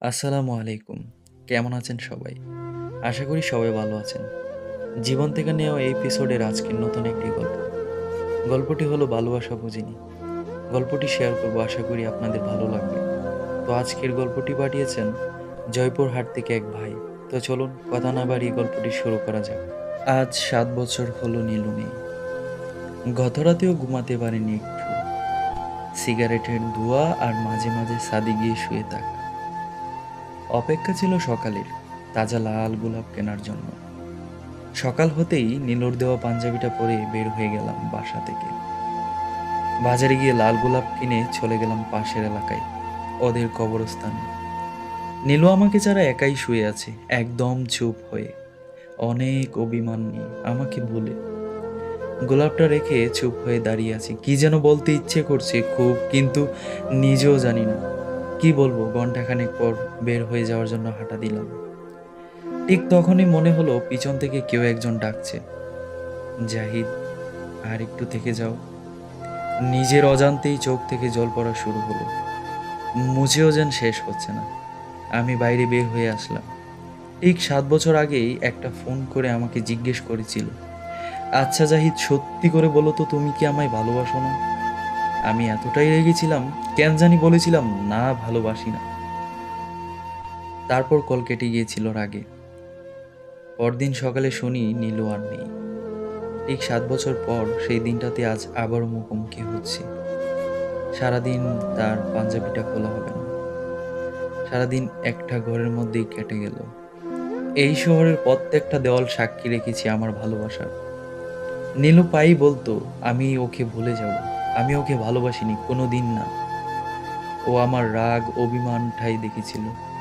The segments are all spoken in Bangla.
আসসালামু আলাইকুম। কেমন আছেন সবাই? আশা করি সবাই ভালো আছেন। জীবন থেকে নেওয়া এই এপিসোডের আজকের নতুন একটি গল্প। গল্পটি হলো ভালোবাসা বুঝিনি। গল্পটি শেয়ার করব আশা করি আপনাদের ভালো লাগবে। তো আজকের গল্পটি পাঠিয়েছেন জয়পুরহাট থেকে এক ভাই। তো চলুন কথা না বাড়িয়ে গল্পটি শুরু করা যাক। আজ সাত বছর হলো নীলু নেই। গত রাতেও ঘুমাতে পারেনি একটু। সিগারেটের ধোঁয়া আর মাঝে মাঝে সাদি গিয়ে শুয়ে থাকা। অপেক্ষা ছিল সকালের, তাজা লাল গোলাপ কেনার জন্য। সকাল হতেই নীলুর দেওয়া পাঞ্জাবিটা পরে বের হয়ে গেলাম বাসা থেকে। বাজারে গিয়ে লাল গোলাপ কিনে চলে গেলাম পাশের এলাকায়, ওদের কবরস্থানে। নীলু আমাকে যারা একাই শুয়ে আছে, একদম চুপ হয়ে। অনেক অভিমান নিয়ে, আমাকে বলে গোলাপটা রেখে চুপ হয়ে দাঁড়িয়ে আছি, কি যেন বলতে ইচ্ছে করছে খুব, কিন্তু নিজেও জানি না। কি বলব ঘন্টাখানেক পর বের হয়ে যাওয়ার জন্য হাঁটা দিলাম। ঠিক তখনই মনে হলো পিছন থেকে কেউ একজন ডাকছে। জাহিদ, আর একটু থেকে যাও। নিজের অজান্তেই চোখ থেকে জল পড়া শুরু হলো। মুছেও যেন শেষ হচ্ছে না। আমি বাইরে বের হয়ে আসলাম। ঠিক সাত বছর আগেই একটা ফোন করে আমাকে জিজ্ঞেস করেছিল আচ্ছা জাহিদ, সত্যি করে বলো তো, তুমি কি আমায় ভালোবাসো না? আমি এতটাই রেগেছিলাম কেন জানি বলেছিলাম, না, ভালোবাসি না। তারপর কল কেটে গিয়েছিল রাগে। পরদিন সকালে শুনি নীলু আর নেই। ঠিক সাত বছর পর সেই দিনটাতে আজ আবার মুখোমুখি হচ্ছে। সারাদিন তার পাঞ্জাবিটা খোলা হবে না। সারাদিন একটা ঘরের মধ্যেই কেটে গেল। এই শহরের প্রত্যেকটা দেওয়াল সাক্ষী রেখেছি আমার ভালোবাসার। নীলু পাই বলতো, আমি ওকে ভুলে যাব। আমি ওকে ভালোবাসিনি কোনো দিন না। ও আমার রাগ অভিমান ঠাই দেখেছিল।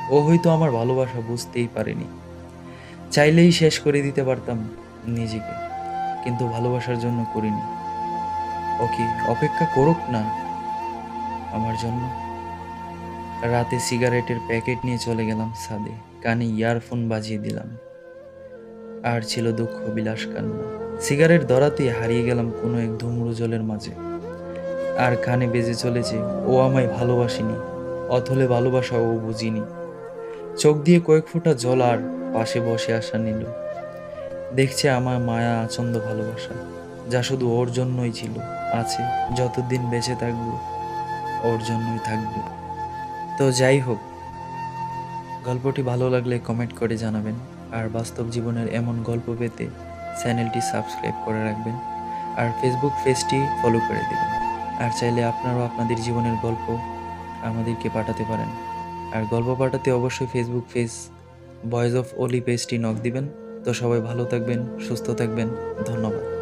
ও হয়তো আমার ভালোবাসা বুঝতেই পারেনি। চাইলেই শেষ করে দিতে পারতাম নিজেকে, কিন্তু ভালোবাসার জন্য করিনি। ওকে অপেক্ষা করুক না আমার জন্য। রাতে সিগারেটের প্যাকেট নিয়ে চলে গেলাম ছাদে। কানে ইয়ারফোন বাজিয়ে দিলাম। আর ছিল দুঃখ, বিলাস কান্না। সিগারেট ধরাতে হারিয়ে গেলাম কোনো এক ধুমরু জলের মাঝে। আর কানে বেজে চলেছে, ও আমায় ভালোবাসিনি, অথলে ভালোবাসা ও বুঝিনি। চোখ দিয়ে কয়েক ফোঁটা জল আর পাশে বসে আসা নিল। দেখছে আমার মায়া আচন্দ ভালোবাসা, যা শুধু ওর জন্যই ছিল, আছে, যতদিন বেঁচে থাকব, ওর জন্যই থাকবে। তো যাই হোক, গল্পটি ভালো লাগলে কমেন্ট করে জানাবেন, আর বাস্তব জীবনের এমন গল্প পেতে চ্যানেলটি সাবস্ক্রাইব করে রাখবেন আর ফেসবুক পেজটি ফলো করে দেবেন। আর চাইলে আপনারাও আপনাদের জীবনের গল্প আমাদেরকে পাঠাতে পারেন। আর গল্প পাঠাতে অবশ্যই ফেসবুক পেজ ভয়েস অফ ওলি পেজটি নক দিবেন। তো সবাই ভালো থাকবেন, সুস্থ থাকবেন। ধন্যবাদ।